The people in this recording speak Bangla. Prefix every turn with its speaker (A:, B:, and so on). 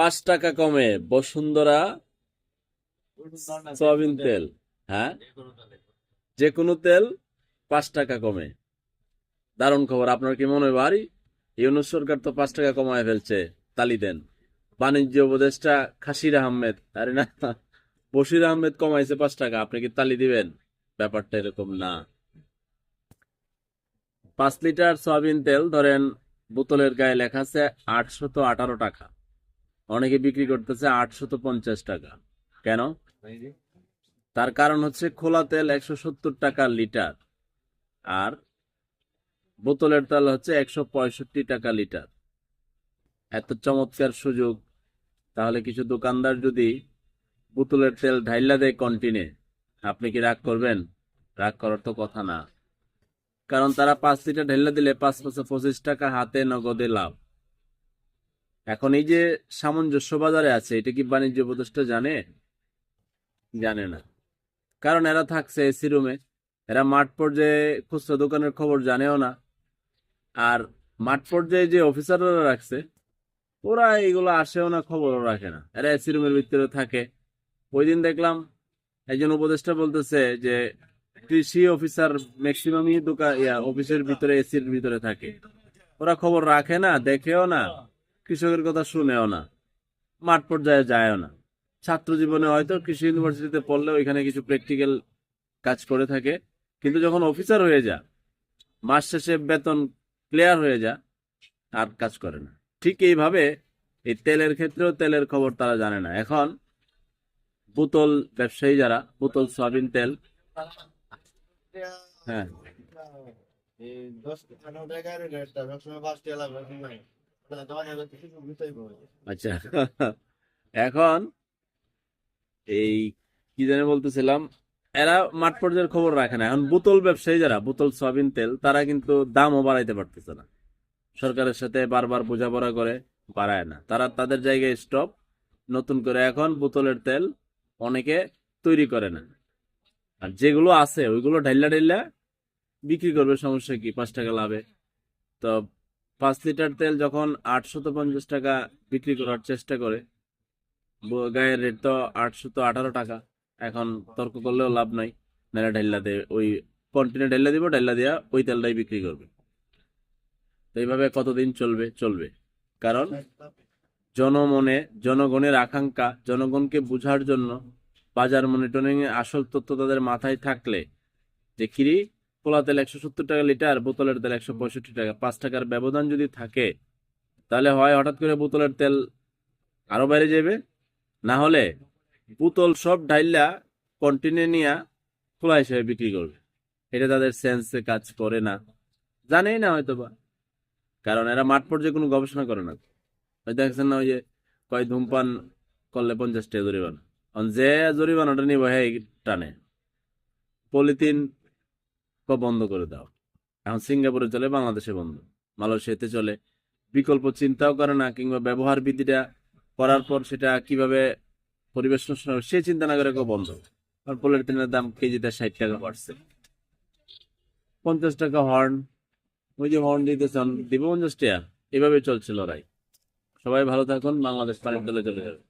A: পাঁচ টাকা কমে, বসুন্ধরা সয়াবিন তেল হ্যাঁ? যে কোনো তেল পাঁচ টাকা কমে। দারুণ খবর, আপনার কি মনে হয় ভারী? ইউনুস সরকার তো পাঁচ টাকা কমায় ফেলছে, তালি দেন। বাণিজ্য উপদেষ্টা খাসির আহমেদ, আরে না, বশির আহমেদ কমাইছে পাঁচ টাকা, আপনি কি তালি দিবেন? ব্যাপারটা এরকম না। পাঁচ লিটার সয়াবিন তেল, ধরেন, বোতলের গায়ে লেখা আছে আটশত আঠারো টাকা। অনেকে বিক্রি করতেছে আটশত পঞ্চাশ টাকা। কেন? তার কারণ হচ্ছে খোলা তেল একশো সত্তর টাকা লিটার, আর বোতলের তেল হচ্ছে একশো পঁয়ষট্টি টাকা লিটার। এত চমৎকার সুযোগ। তাহলে কিছু দোকানদার যদি বোতলের তেল ঢাইলা দেয় কন্টিনে, আপনি কি রাগ করবেন? রাগ করার তো কথা না। কারণ তারা পাঁচ লিটার ঢেলে দিলে পাঁচ পাঁচশো পঁচিশ টাকা হাতে নগদে লাভ। এখন এই যে সামঞ্জস্য বাজারে আছে, এটা কি বাণিজ্য উপদেষ্টা জানে? জানে না। কারণ এরা থাকছে এসি রুমে, এরা মাঠ পর্যায়ে খুচরা দোকানের খবর জানেও না। আর মাঠ পর্যায়ে যে অফিসাররা রাখছে, ওরা এগুলো আসেও না, খবরও রাখে না। এরা এসি রুমের ভিতরে থাকে। ওই দিন দেখলাম একজন উপদেষ্টা বলতেছে যে, কৃষি অফিসার ম্যাক্সিমামই দোকান অফিসের ভিতরে, এসির ভিতরে থাকে। ওরা খবর রাখে না, দেখেও না। কৃষকের কথা শুনেও না। মাঠ পর্যায়ে যায়ও না। ছাত্র জীবনে হয়তো কৃষি ইউনিভার্সিটিতে পড়লে ওইখানে কিছু প্র্যাকটিক্যাল কাজ করে থাকে। কিন্তু যখন অফিসার হয়ে যা, মাস শেষে বেতন ক্লিয়ার হয়ে যা, আর কাজ করে না। ঠিক এইভাবে এই তেলের ক্ষেত্রেও তেলের খবর তারা জানে না। এখন বোতল ব্যবসায়ী যারা, বোতল, সয়াবিন, তেল হ্যাঁ। আচ্ছা। এখন এই কি জানি বলতেছিলাম, এরা মাঠ পর্যায়ের খবর রাখে না। এখন বোতল ব্যবসায়ী যারা, বোতল, সয়াবিন তেল, তারা কিন্তু দামও বাড়াইতে পারতেছে না। সরকারের সাথে বারবার বোঝাপড়া করে বাড়ায় না। তারা তাদের জায়গায় স্টপ নতুন করে এখন বোতলের তেল অনেকে তৈরি করে না। আর যেগুলো আছে, ওইগুলো ঢাইলা ঢাইলা বিক্রি করবে, সমস্যা কি? পাঁচ টাকা লাভে। তো পাঁচ লিটার তেল যখন আটশত পঞ্চাশ টাকা বিক্রি করার চেষ্টা করে গায়ের রেট তো আটশত আঠারো টাকা। এখন তর্ক করলেও লাভ নাই, নাহলে ঢাইলা দে ওই কন্টিনে ঢাইলা দিব, ঢাইলা দেওয়া ওই তেলটাই বিক্রি করবে। তো এইভাবে কতদিন চলবে? চলবে। কারণ জনমনে, জনগণের আকাঙ্ক্ষা, জনগণকে বোঝার জন্য বাজার মনিটরিং এ আসল তথ্য তাদের মাথায় থাকলে যে, কিরি পোলা তেল একশো সত্তর টাকা লিটার, বোতলের তেল একশো পঁয়ষট্টি টাকা। পাঁচ টাকার ব্যবধান যদি থাকে, তাহলে হয় হঠাৎ করে বোতলের তেল আরও বাইরে যাবে। না হলে বোতল সব ঢাইলা কন্টিনিউ নিয়ে খোলা হিসেবে বিক্রি করবে। এটা তাদের সেন্সে কাজ করে না। জানেই না হয়তো বা কারণ এরা মাঠ পর্যায়ে কোনো গবেষণা করে না। ওই দেখছেন না ওই যে কয় ধূমপান করলে পঞ্চাশ টাকা জরিমানা। যে জরিমানাটা নিব হ্যাঁ টানে। পলিথিন ক বন্ধ করে দাও। এখন সিঙ্গাপুরে চলে, বাংলাদেশে বন্ধ। মালয়েশিয়াতে চলে। বিকল্প চিন্তাও করে না, কিংবা ব্যবহার বিধিটা করার পর সেটা কীভাবে পরিবেশ নষ্ট হবে সে চিন্তা না করে বন্ধ। কারণ পলিথিনের দাম কেজিতে ষাট টাকা বাড়ছে। পঞ্চাশ টাকা হর্ন, ওই যে হর্ন দিতেছেন, দিব পঞ্চাশ টাকা। এভাবে চলছে লড়াই। সবাই ভালো থাকুন, বাংলাদেশ পানির দলে চলে যাবে।